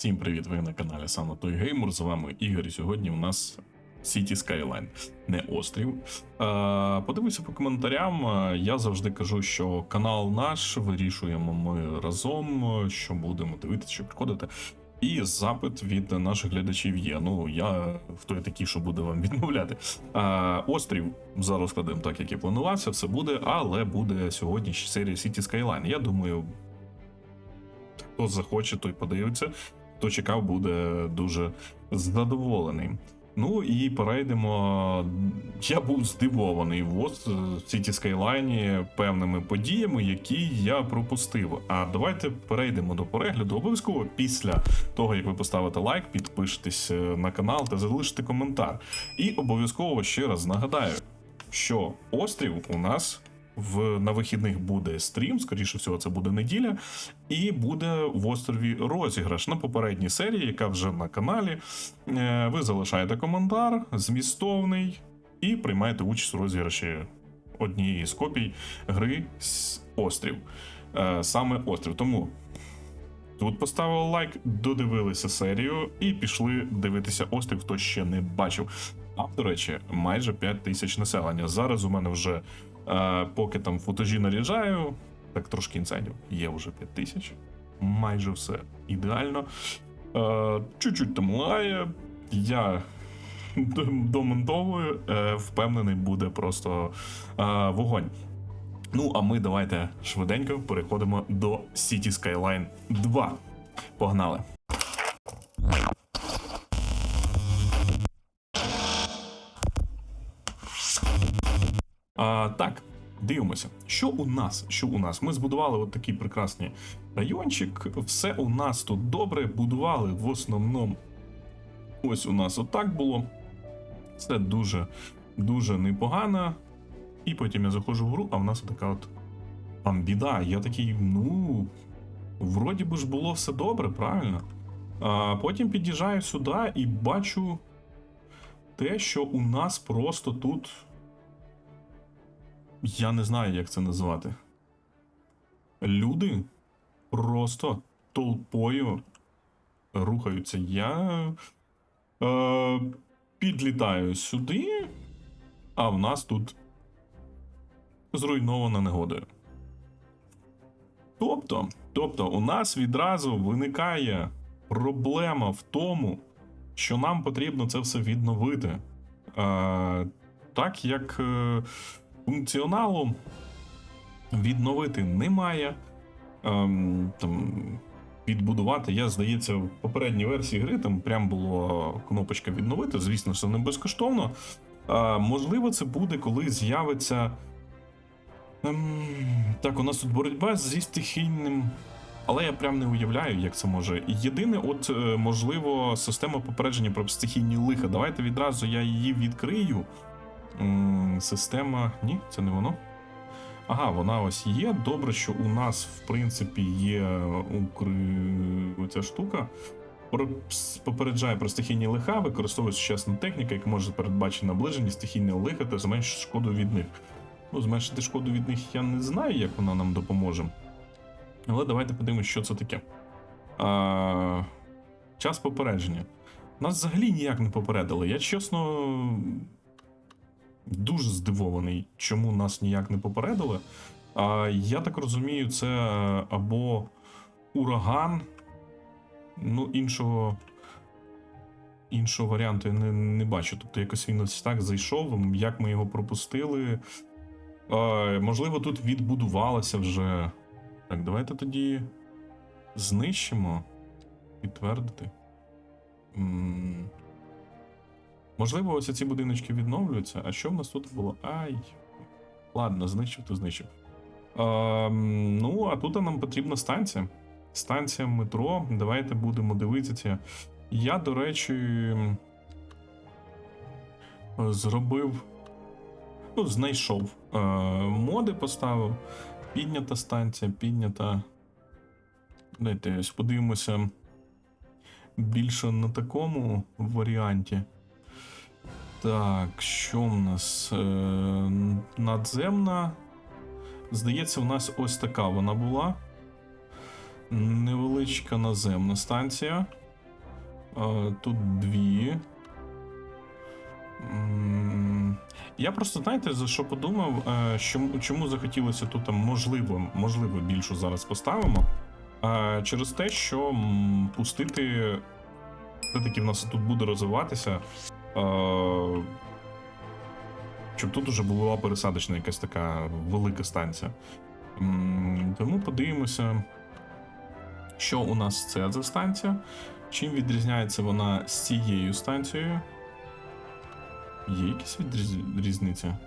Всім привіт! Ви на каналі Саме Той Геймер. З вами Ігор. І сьогодні у нас City Skyline, не острів. Е, подивився по коментарям. Е, Я завжди кажу, що канал наш вирішуємо ми разом, що будемо дивитися, що приходити. І запит від наших глядачів є. Ну я хто я такий, що буде вам відмовляти. Е, острів за розкладом, так як і планувався, все буде, але буде сьогодні серія City Skyline. Я думаю, хто захоче, той подивиться. Хто чекав, буде дуже задоволений. Ну і перейдемо. Я був здивований в Ос- City Skyline певними подіями, які я пропустив. А давайте перейдемо до перегляду. Обов'язково після того, як ви поставите лайк, підпишетесь е, на канал та залишите коментар. І обов'язково ще раз нагадаю, що острів у нас в на вихідних буде стрім, скоріше всього, це буде неділя, і буде в острові розіграш на попередній серії, яка вже на каналі. Е, Ви залишаєте коментар, змістовний, і приймаєте участь у розіграші однієї з копій гри «С- Острів. Е, Саме острів. Тому тут поставили лайк, додивилися серію і пішли дивитися острів, хто ще не бачив. А, до речі, майже 5 тисяч населення. Зараз у мене вже, поки там футажі наряджаю, так трошки інсайдів, є вже 5 тисяч. Майже все ідеально. Е, чуть-чуть там лагає. Я домонтовую, е, впевнений, буде просто е, вогонь. Ну, а ми давайте швиденько переходимо до City Skyline 2. Погнали! А, так, дивимося, що у нас? Що у нас? Ми збудували от такий прекрасний райончик. Все у нас тут добре. Будували в основному. Ось у нас отак було. Це дуже, дуже непогано. І потім я заходжу в гру, а в нас така от там біда. Я такий, ну. Вроді би ж було все добре, правильно? А потім під'їжджаю сюди і бачу те, що у нас просто тут. Я не знаю, як це назвати. Люди просто толпою рухаються. Я е, підлітаю сюди, а в нас тут зруйнована негодою. Тобто, тобто, у нас відразу виникає проблема в тому, що нам потрібно це все відновити. Е, так як е, функціоналу відновити немає. Ем, там, відбудувати. Я, здається, в попередній версії гри там прям було кнопочка відновити. Звісно, це не безкоштовно. А, можливо, це буде, коли з'явиться. Ем, так, у нас тут боротьба зі стихійним. Але я прям не уявляю, як це може. Єдине, от, е, можливо, система попередження про стихійні лиха. Давайте відразу я її відкрию. Система. Ні, це не воно. Ага, вона ось є. Добре, що у нас, в принципі, є укр... оця штука. Попереджає про стихійні лиха, використовує сучасна техніка, яка може передбачити наближення стихійного лиха та зменшити шкоду від них. Ну, зменшити шкоду від них я не знаю, як вона нам допоможе. Але давайте подивимось, що це таке. А, час попередження. Нас взагалі ніяк не попередили. Я чесно. Дуже здивований, чому нас ніяк не попередили. А, я так розумію, це або ураган. Ну, іншого. Іншого варіанту я не, не бачу. Тобто якось він ось так зайшов, як ми його пропустили. А, можливо, тут відбудувалося вже. Так, давайте тоді знищимо. Підтвердити. Можливо, ось ці будиночки відновлюються. А що в нас тут було? Ай. Ладно, знищив, то знищив. Ем, ну, а тут нам потрібна станція. Станція метро. Давайте будемо дивитися. Я, до речі, зробив. Ну, знайшов. Е, моди поставив. Піднята станція, піднята. Дайте подивимося більше на такому варіанті. Так, що в нас? Е, надземна. Здається, у нас ось така вона була. Невеличка наземна станція. Е, Тут дві. Я просто, знаєте, за що подумав, е, що, чому захотілося тут можливо, можливо, більшу зараз поставимо. Е, Через те, що пустити. Все-таки в нас тут буде розвиватися. Е, Щоб тут уже була пересадочна якась така велика станція. Тому подивимося, що у нас це за станція. Чим відрізняється вона з цією станцією? Є якісь різниця?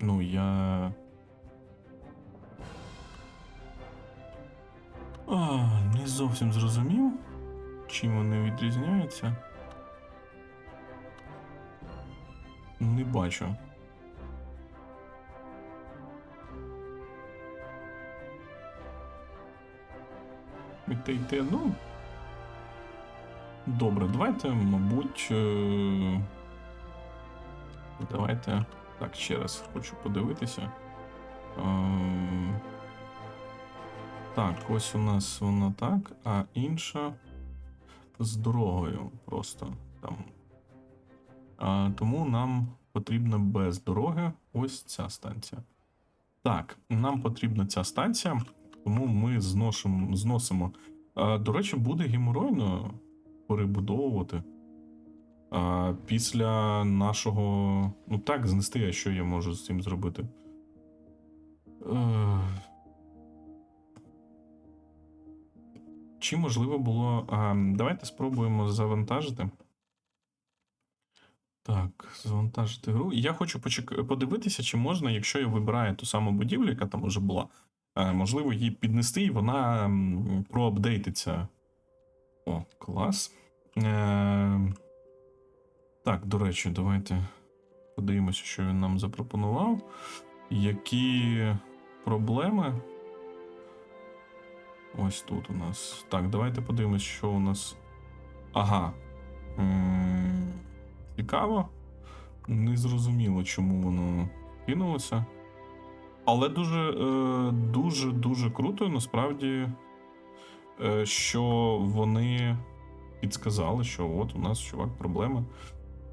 Ну, я. А, не зовсім зрозумів, чим вони відрізняються. Не бачу. І те, і те, ну. Добре, давайте, мабуть. е, Давайте. Так, ще раз хочу подивитися. Так, ось у нас вона так, а інша з дорогою просто там. А, Тому нам потрібна без дороги ось ця станція. Так, нам потрібна ця станція, тому ми зносимо. зносимо. А, До речі, буде геморойно перебудовувати. А, після нашого. Ну так, знести, а що я можу з цим зробити? Е... Чи можливо було. Давайте спробуємо завантажити. Так, завантажити гру. Я хочу почек... подивитися, чи можна, якщо я вибираю ту саму будівлю, яка там уже була, е, можливо, її піднести, і вона проапдейтиться. О, клас. Е... Так, до речі, давайте подивимося, що він нам запропонував. Які проблеми? Ось тут у нас. Так, давайте подивимось, що у нас. Ага. М, Цікаво. Незрозуміло, чому воно кинулося. Але дуже, е, дуже, круто, насправді, е, що вони підсказали, що от у нас, чувак, проблема.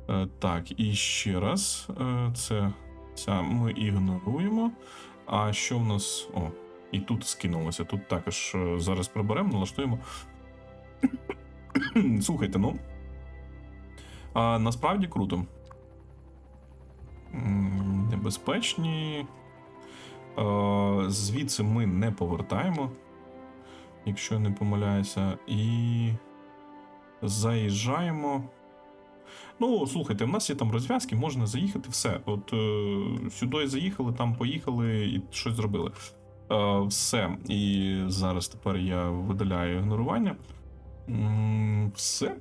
Е, Так, і ще раз, це ця ми ігноруємо. А що в нас. О, і тут скинулося. Тут також е, зараз приберемо, налаштуємо. Слухайте, ну. А, насправді круто. Небезпечні. Е, Звідси ми не повертаємо, якщо не помиляюся. І заїжджаємо. Ну, слухайте, в нас є там розв'язки, можна заїхати, все. От е, сюди заїхали, там поїхали і щось зробили. Е, все. І зараз тепер я видаляю ігнорування. Все.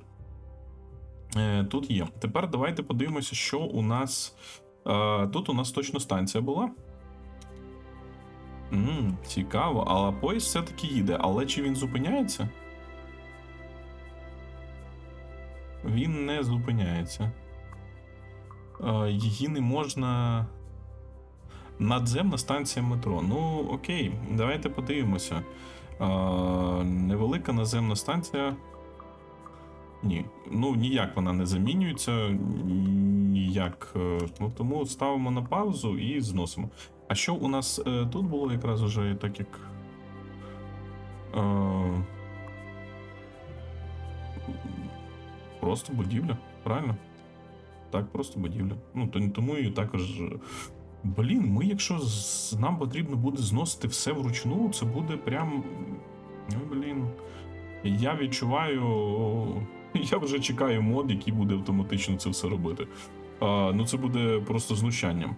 Е, тут є. Тепер давайте подивимося, що у нас. Е, тут у нас точно станція була. М, цікаво, але поїзд все-таки їде. Але чи він зупиняється? Він не зупиняється. Її не можна. Надземна станція метро. Ну, окей, давайте подивимося. Е, Невелика наземна станція. Ні. Ну, ніяк вона не замінюється. Ніяк. е, Ну, тому ставимо на паузу і зносимо. А що у нас е, тут було якраз уже так як. Е, Просто будівля, правильно? Так, просто будівля. Ну, то- тому і також. Блін, ми, якщо з- нам потрібно буде зносити все вручну, це буде прям. Ну, блін. Я відчуваю. Я вже чекаю мод, який буде автоматично це все робити. А, ну, це буде просто знущанням.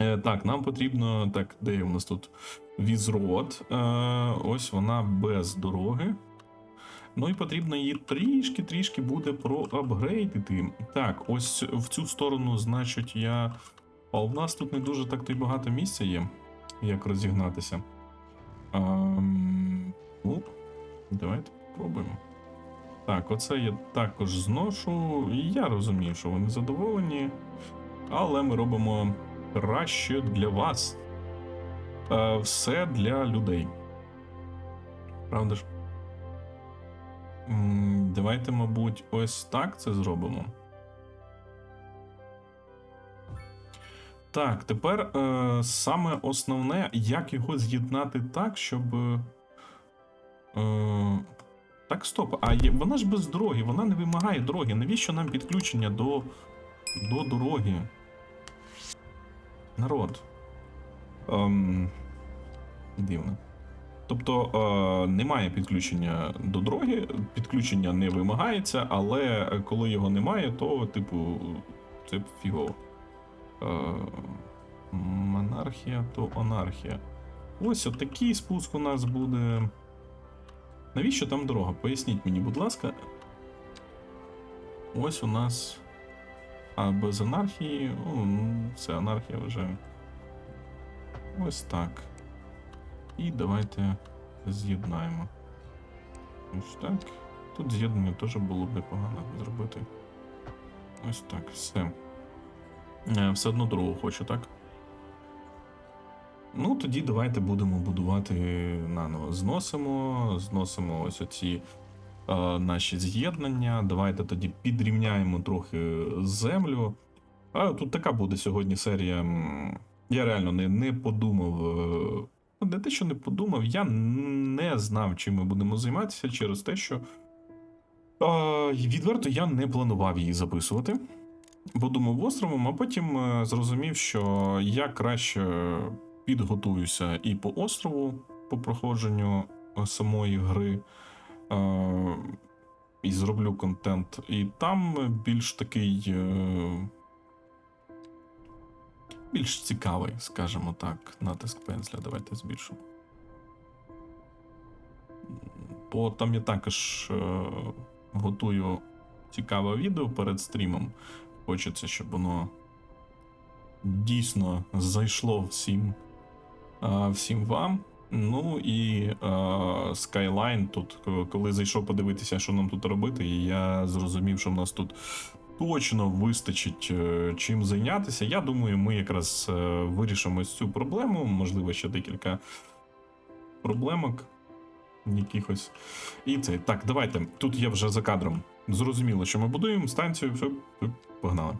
Е, так, нам потрібно. Так, де у нас тут візрод? Е, ось вона без дороги. Ну і потрібно її трішки-трішки буде проапгрейдити. Так, ось в цю сторону, значить, я. А у нас тут не дуже так то й багато місця є, як розігнатися. Ем, ну, давайте спробуємо. Так, оце я також зношу. І я розумію, що вони задоволені. Але ми робимо краще для вас. Е, все для людей. Правда ж? Давайте, мабуть, ось так це зробимо. Так, тепер е, саме основне, як його з'єднати так, щоб. Е, так, стоп. А є, вона ж без дороги, вона не вимагає дороги. Навіщо нам підключення до, до дороги? Народ. Ем, дивно. Тобто е, немає підключення до дороги, підключення не вимагається, але коли його немає, то, типу, це фігово. Е, монархія то анархія. Ось отакий спуск у нас буде. Навіщо там дорога? Поясніть мені, будь ласка. Ось у нас. А без анархії. Ну, це анархія вже. Ось так. І давайте з'єднаємо. Ось так. Тут з'єднання теж було б непогано зробити. Ось так, все. Е, Все одно дорогу хочу, так? Ну, тоді давайте будемо будувати наново. Зносимо, зносимо ось оці е, наші з'єднання. Давайте тоді підрівняємо трохи землю. А тут така буде сьогодні серія. Я реально не, не подумав. е, Ну, не те, що не подумав, я не знав, чим ми будемо займатися через те, що е, відверто я не планував її записувати. Подумав островом, а потім е, зрозумів, що я краще підготуюся і по острову, по проходженню е, самої гри, е, і зроблю контент. І там більш такий. більш цікавий, скажімо так, натиск пензля. Давайте збільшимо. Бо там я також готую цікаве відео перед стрімом. Хочеться, щоб воно дійсно зайшло всім, всім вам. Ну і е, Skyline тут, коли зайшов подивитися, що нам тут робити, і я зрозумів, що в нас тут точно вистачить е, чим зайнятися. Я думаю, ми якраз е, вирішимо цю проблему. Можливо, ще декілька проблемок. Якихось. І це. Так, давайте. Тут я вже за кадром. Зрозуміло, що ми будуємо станцію. Все, погнали.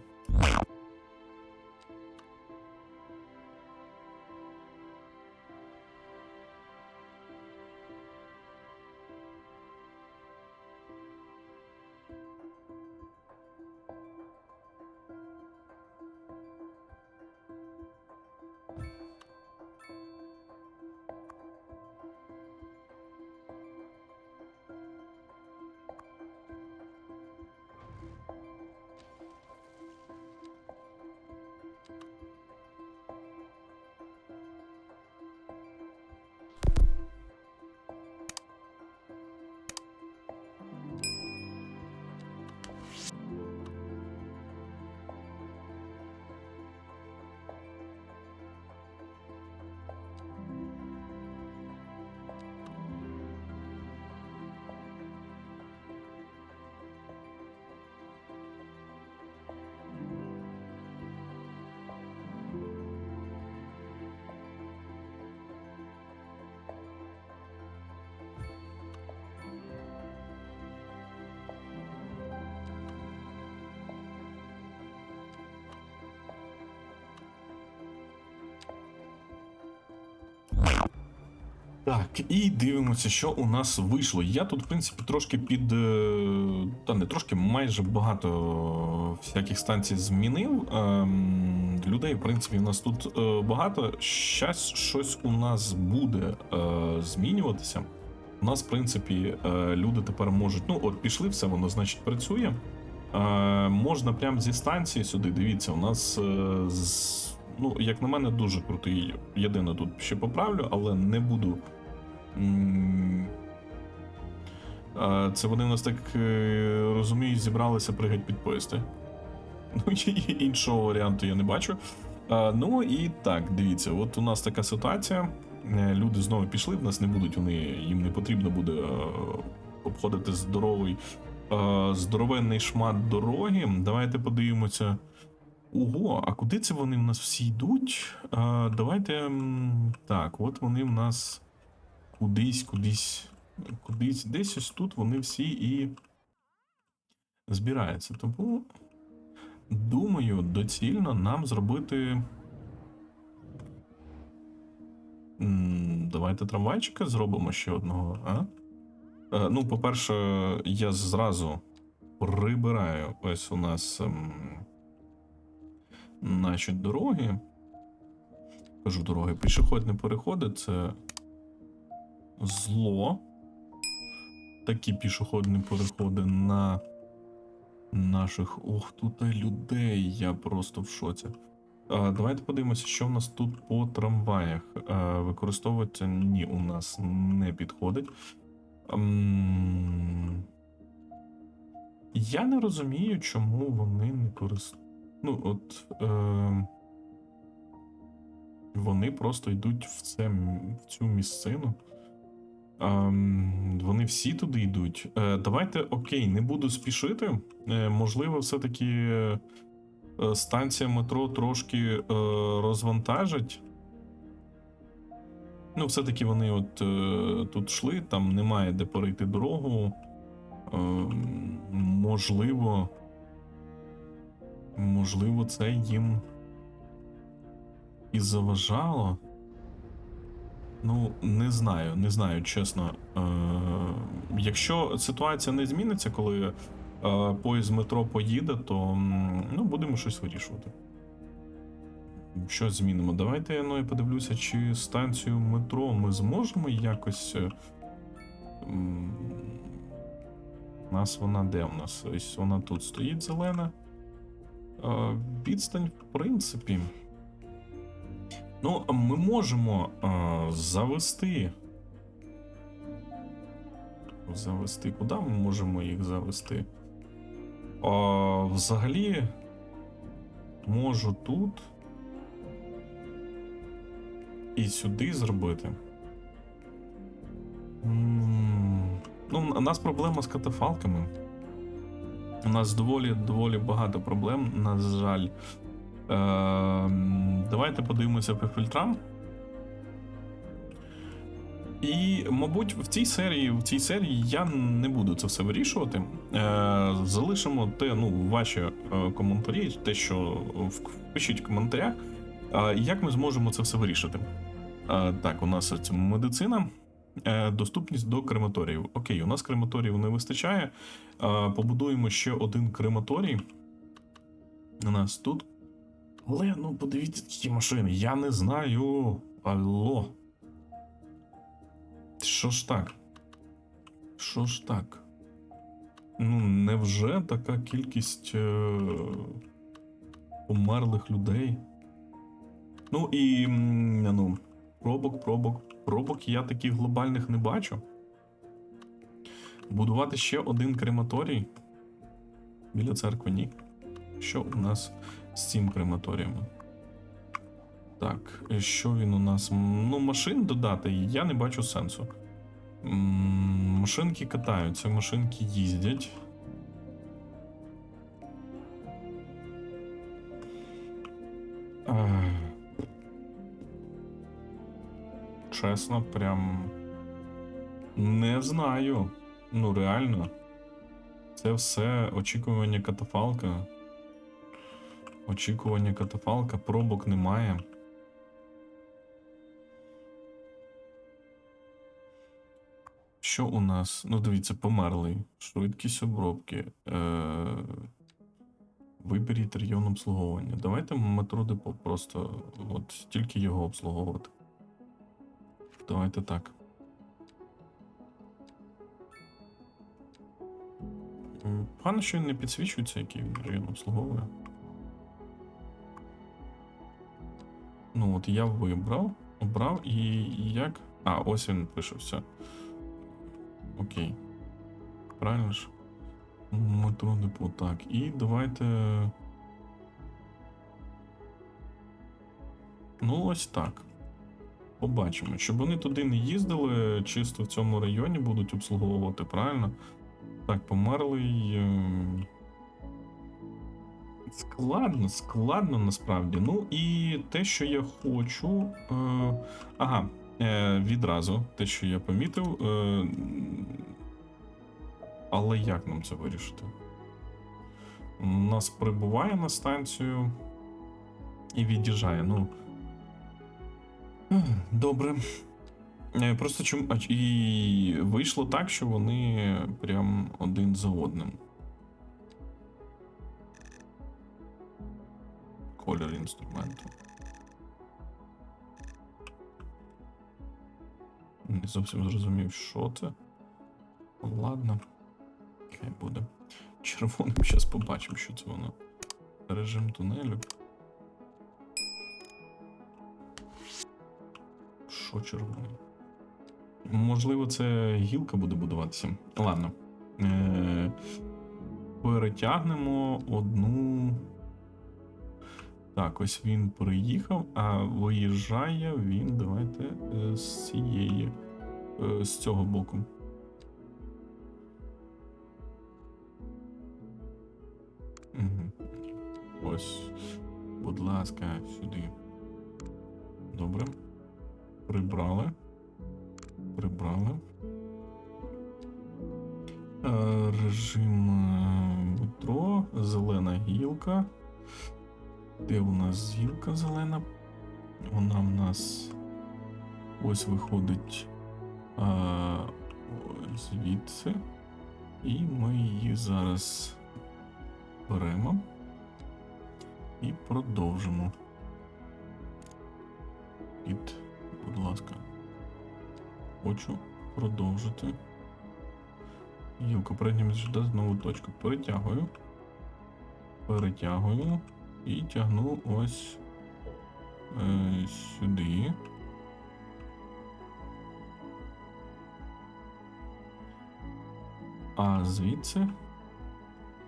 Так, і дивимося, що у нас вийшло. Я тут, в принципі, трошки під. е, Та не трошки, майже багато всяких станцій змінив. Ем, людей, в принципі, у нас тут е, багато. Щас щось у нас буде е, змінюватися. У нас, в принципі, люди тепер можуть. Ну, от пішли, все воно, значить, працює. Можна прямо зі станції сюди. Дивіться, у нас. З, Ну, як на мене, дуже крутий. Єдине тут ще поправлю, але не буду. Е, Це вони у нас так е, розумію, зібралися пригати під поїзди. Ну, іншого варіанту я не бачу. Е, Ну і так, дивіться, от у нас така ситуація. Люди знову пішли, в нас не будуть, вони їм не потрібно буде обходити здоровий, здоровенний шмат дороги. Давайте подивимося. Ого, а куди це вони в нас всі йдуть? А, давайте. Так, от вони в нас кудись, кудись кудись десь ось тут вони всі і збираються. Тому, думаю, доцільно нам зробити. Давайте трамвайчика зробимо ще одного, а? Е, Ну, по-перше, я зразу прибираю ось у нас наші дороги. Кажу дороги, пішохідні переходи це зло. Такі пішохідні переходи на наших. Ох, тут людей. Я просто в шоці. А, давайте подивимося, що в нас тут по трамваях. А, використовувати ні, у нас не підходить. Ем, Я не розумію, чому вони не користуються. Ну, от. Е... Вони просто йдуть в, це, в цю місцину. Ем, вони всі туди йдуть. Е, давайте, окей, не буду спішити. Е, можливо, все-таки е, станція метро трошки е, розвантажить. Ну, все-таки вони от е, тут йшли, там немає де перейти дорогу. Е, можливо. Можливо, це їм і заважало. Ну, не знаю, не знаю, чесно. Е, якщо ситуація не зміниться, коли е, поїзд метро поїде, то ну, будемо щось вирішувати. Що змінимо? Давайте ну, я подивлюся, чи станцію метро ми зможемо якось. е, У нас вона де у нас? Ось вона тут стоїть зелена. Е, Відстань, в принципі. Ну, ми можемо е, завести. Завести. Куди ми можемо їх завести? Е, взагалі, можу тут. І сюди зробити. Ну, у нас проблема з катафалками. У нас доволі доволі багато проблем, на жаль. Ем, давайте подивимося по фільтрам. І, мабуть, в цій серії, в цій серії я не буду це все вирішувати. Е, залишимо те, ну, ваші е, коментарі, те, що в- пишіть в коментарях, е, як ми зможемо це все вирішити. Е, так, у нас медицина. Е, Доступність до крематоріїв. Окей, у нас крематоріїв не вистачає. Е, Побудуємо ще один крематорій. У нас тут. Але ну подивіться ті машини. Я не знаю. Алло. Що ж так? Що ж так? Ну, невже така кількість е- померлих людей? Ну і ну, пробок, пробок, пробок я таких глобальних не бачу. Будувати ще один крематорій біля церкви ні. Що у нас з цим крематорієм? Так, що він у нас? Ну, машин додати я не бачу сенсу. М, Машинки катаються, машинки їздять. Чесно, прям не знаю. Ну, реально. Це все очікування катафалка. Очікування катафалка, пробок немає. Що у нас? Ну, дивіться, померлий. Швидкість обробки. Е... Виберіть район обслуговування. Давайте метро депо просто от тільки його обслуговувати. Давайте так. Погано, що не підсвічується, який він район обслуговує. Ну, от я вибрав, обрав і як. А, ось він пише все. Окей. Правильно ж? Метро так. І давайте. Ну, ось так. Побачимо. Щоб вони туди не їздили, чисто в цьому районі будуть обслуговувати, правильно? Так, померлий. ем, Складно, складно насправді. Ну і те, що я хочу. Е... Ага, Е, відразу, те, що я помітив. Е, але як нам це вирішити? Нас прибуває на станцію і від'їжджає. Ну. Добре. Е, Просто чому. І вийшло так, що вони прям один за одним. Колір інструменту. Не зовсім зрозумів, що це. Ладно. Хай буде. Червоним зараз побачимо, що це воно. Режим тунелю. Що червоний? Можливо, це гілка буде будуватися. Ладно. Е- перетягнемо одну. Так, ось він приїхав, а виїжджає він. Давайте е, з цієї. е, з цього боку. Ось. Будь ласка, сюди. Добре. Прибрали. Прибрали. Е, Режим е, метро, зелена гілка. Де у нас гілка зелена? Вона в нас ось виходить а, звідси. І ми її зараз беремо і продовжимо. Під, будь ласка. Хочу продовжити. Гілка переднім сюди знову точку. Перетягую. Перетягую і тягну ось е, сюди. А звідси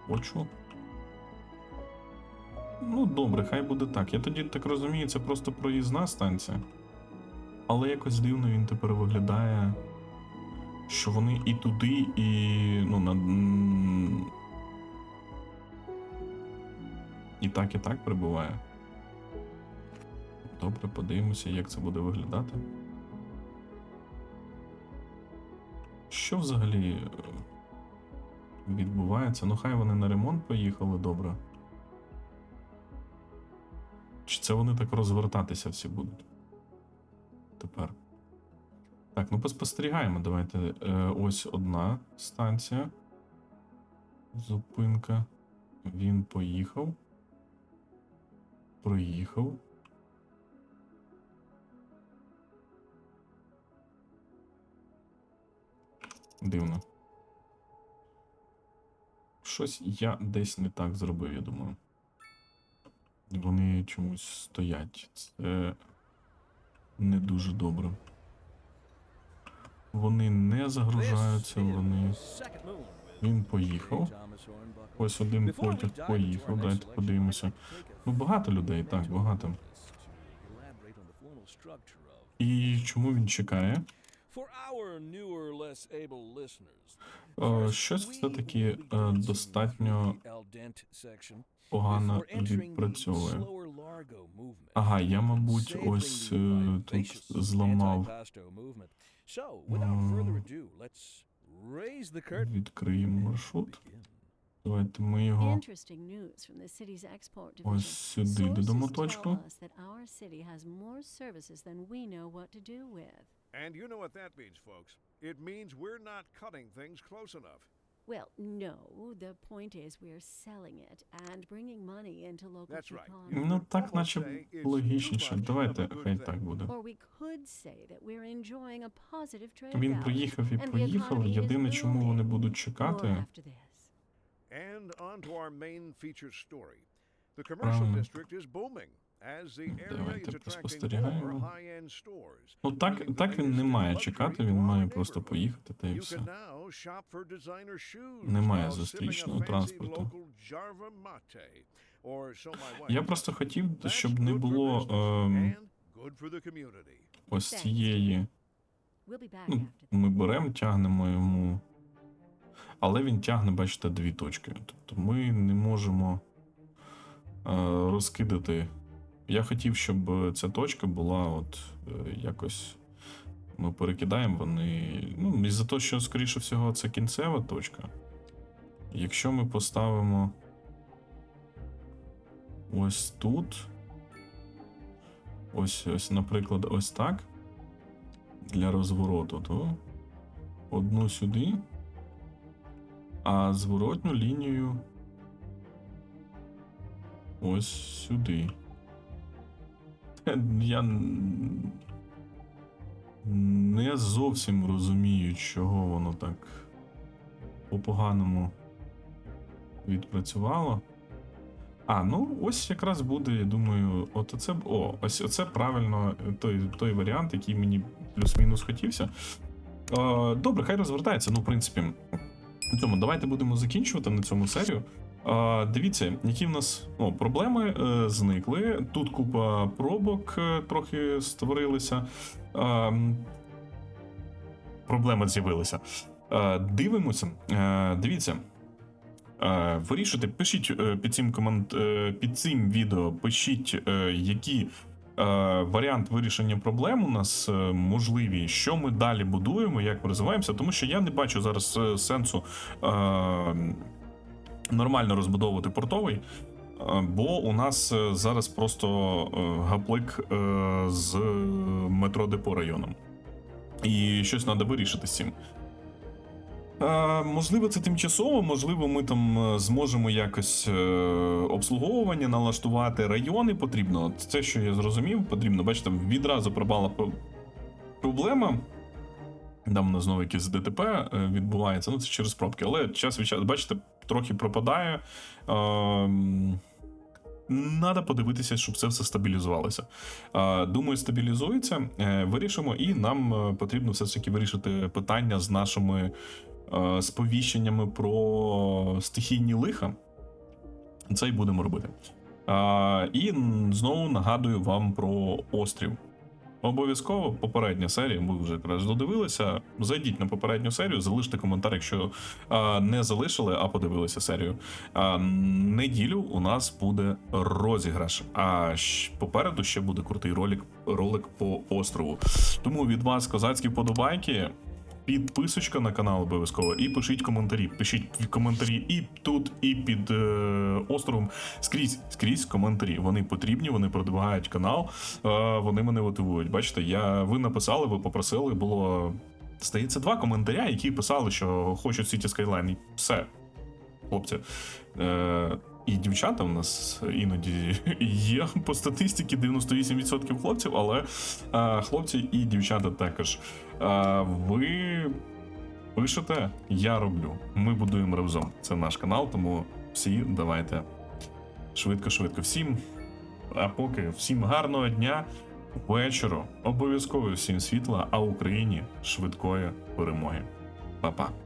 хочу. Ну, добре, хай буде так. Я тоді так розумію, це просто проїзна станція. Але якось дивно він тепер виглядає, що вони і туди, і. ну, на. І так, і так прибуває. Добре, подивимося, як це буде виглядати. Що взагалі е, відбувається? Ну, хай вони на ремонт поїхали, добре. Чи це вони так розвертатися всі будуть? Тепер. Так, ну поспостерігаємо. Давайте. Е, ось одна станція. Зупинка. Він поїхав. Проїхав. Дивно. Щось я десь не так зробив, я думаю. Вони чомусь стоять. Це не дуже добре. Вони не загружаються, вони. Він поїхав. Ось один потяг поїхав. Дайте подивимося. Ну, багато людей, так, багато. І чому він чекає? Е, Щось все-таки е, достатньо погано відпрацьовує. Ага, я, мабуть, ось е, тут зламав. Відкриємо маршрут. Давайте ми його ось сюди додамо точку. And you know what that means, folks. It means we're not cutting things close enough. Well, no, the point is we're selling it and bringing money into local That's right. economy. Ну, так, наче логічніше. Давайте, хай так буде. Or we could say that we're enjoying a positive trade Він приїхав і поїхав. Єдине, чому вони будуть чекати. And on to our main featured story. The commercial district is booming Давайте поспостерігаємо. Ну так, так він не має чекати, він має просто поїхати та і все. Немає зустрічного транспорту. Я просто хотів, щоб не було ем, community. ось цієї. Ну, ми беремо, тягнемо йому. Але він тягне, бачите, дві точки. Тобто ми не можемо е, розкидати. Я хотів, щоб ця точка була от е, якось Ми перекидаємо вони. Ну, із-за того, що, скоріше всього, це кінцева точка. Якщо ми поставимо ось тут. Ось, ось, наприклад, ось так. Для розвороту, то одну сюди, а зворотню лінію ось сюди. Я не зовсім розумію, чого воно так по-поганому відпрацювало. А, ну ось якраз буде, я думаю, от оце. О, ось оце правильно е, той, той варіант, який мені плюс-мінус хотівся. Е, добре, хай розвертається. Ну, в принципі, на цьому давайте будемо закінчувати на цьому серію. Дивіться, які в нас о, проблеми е, зникли. Тут купа пробок е, трохи створилися. Проблеми з'явилися. Дивимося. Е, дивіться. Вирішуйте, пишіть під цим комент е, під цим відео, пишіть, які варіант вирішення проблем у нас можливі, що ми далі будуємо, як розвиваємося, тому що я не бачу зараз сенсу нормально розбудовувати портовий. е, Бо у нас е, зараз просто е, гаплик з метро депо районом. І щось треба вирішити з цим. Можливо, це тимчасово, можливо, ми там зможемо якось обслуговування налаштувати. Райони потрібно. Це, що я зрозумів, потрібно. Бачите, відразу пропала проблема. Там у нас знову якесь ДТП відбувається. Ну, це через пробки. Але час від часу, бачите, трохи пропадає. Ем, Надо подивитися, щоб це все стабілізувалося. Е, Думаю, стабілізується. Е, Вирішимо, і нам е, потрібно все ж таки вирішити питання з нашими сповіщеннями про стихійні лиха. Це й будемо робити. І знову нагадую вам про острів. Обов'язково попередня серія, ми вже якраз додивилися. Зайдіть на попередню серію, залиште коментар, якщо а, не залишили, а подивилися серію. А, неділю у нас буде розіграш. А попереду ще буде крутий ролик, ролик по острову. Тому від вас козацькі вподобайки. Підписочка на канал обов'язково і пишіть коментарі. Пишіть коментарі і тут, і під е, островом. Скрізь, скрізь коментарі. Вони потрібні, вони продвигають канал, е, вони мене мотивують. Бачите, я ви написали, ви попросили. Було здається, два коментаря, які писали, що хочуть City Skyline. І все, хлопці. Е, і дівчата у нас іноді є по статистиці 98% хлопців, але е, хлопці і дівчата також. Ви пишете, я роблю. Ми будуємо разом. Це наш канал, тому всі давайте швидко-швидко. Всім. А поки всім гарного дня, вечору. Обов'язково всім світла, а Україні швидкої перемоги. Па-па.